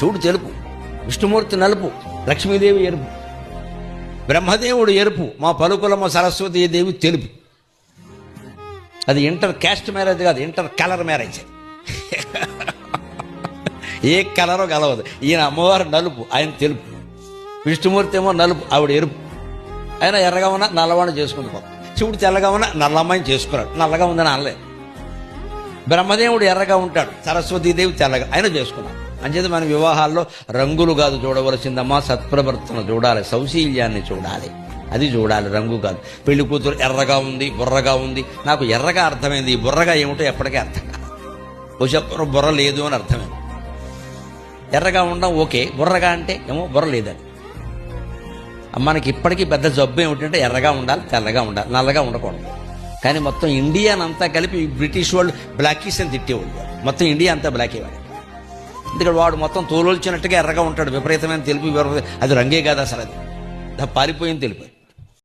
శివుడు తెలుపు విష్ణుమూర్తి నలుపు లక్ష్మీదేవి ఎరుపు బ్రహ్మదేవుడు ఎరుపు మా పలుకులమ్మ సరస్వతీ దేవి తెలుపు. అది ఇంటర్ క్యాస్ట్ మ్యారేజ్ కాదు ఇంటర్ కలర్ మ్యారేజ్. ఏ కలరో కలవదు. ఈయన అమ్మవారు నలుపు ఆయన తెలుపు. విష్ణుమూర్తి ఏమో నలుపు ఆవిడ ఎరుపు. ఆయన ఎర్రగా ఉన్నా నల్లవాణి చేసుకుని పో శివుడు తెల్లగా ఉన్నా నల్లమ్మాయిని చేసుకున్నాడు. నల్లగా ఉందని అనలేదు బ్రహ్మదేవుడు ఎర్రగా ఉంటాడు. సరస్వతీదేవి తెల్లగా ఆయన చేసుకున్నాడు. అంచేది మన వివాహాల్లో రంగులు కాదు చూడవలసిందమ్మా సత్ప్రవర్తన చూడాలి సౌశీల్యాన్ని చూడాలి. అది చూడాలి రంగు కాదు. పెళ్ళి కూతురు ఎర్రగా ఉంది బుర్రగా ఉంది. నాకు ఎర్రగా అర్థమైంది. ఈ బుర్రగా ఏమిటో ఎప్పటికీ అర్థం కాదు. ఓ బుర్ర లేదు అని అర్థమైంది. ఎర్రగా ఉండడం ఓకే. బుర్రగా అంటే ఏమో బుర్ర లేదని. మనకి ఇప్పటికీ పెద్ద జబ్బు ఏమిటంటే ఎర్రగా ఉండాలి తెల్లగా ఉండాలి నల్లగా ఉండకూడదు. కానీ మొత్తం ఇండియాని అంతా కలిపి బ్రిటిష్ వాళ్ళు బ్లాకీస్ అని తిట్టేవాళ్ళు. మొత్తం ఇండియా అంతా బ్లాక్ ఇవ్వాలి ఎందుకంటే వాడు మొత్తం తోలుచినట్టుగా ఎర్రగా ఉంటాడు. విపరీతమైన తెలుపు అది రంగే కాదు అసలు అది? పారిపోయింది తెలుపు.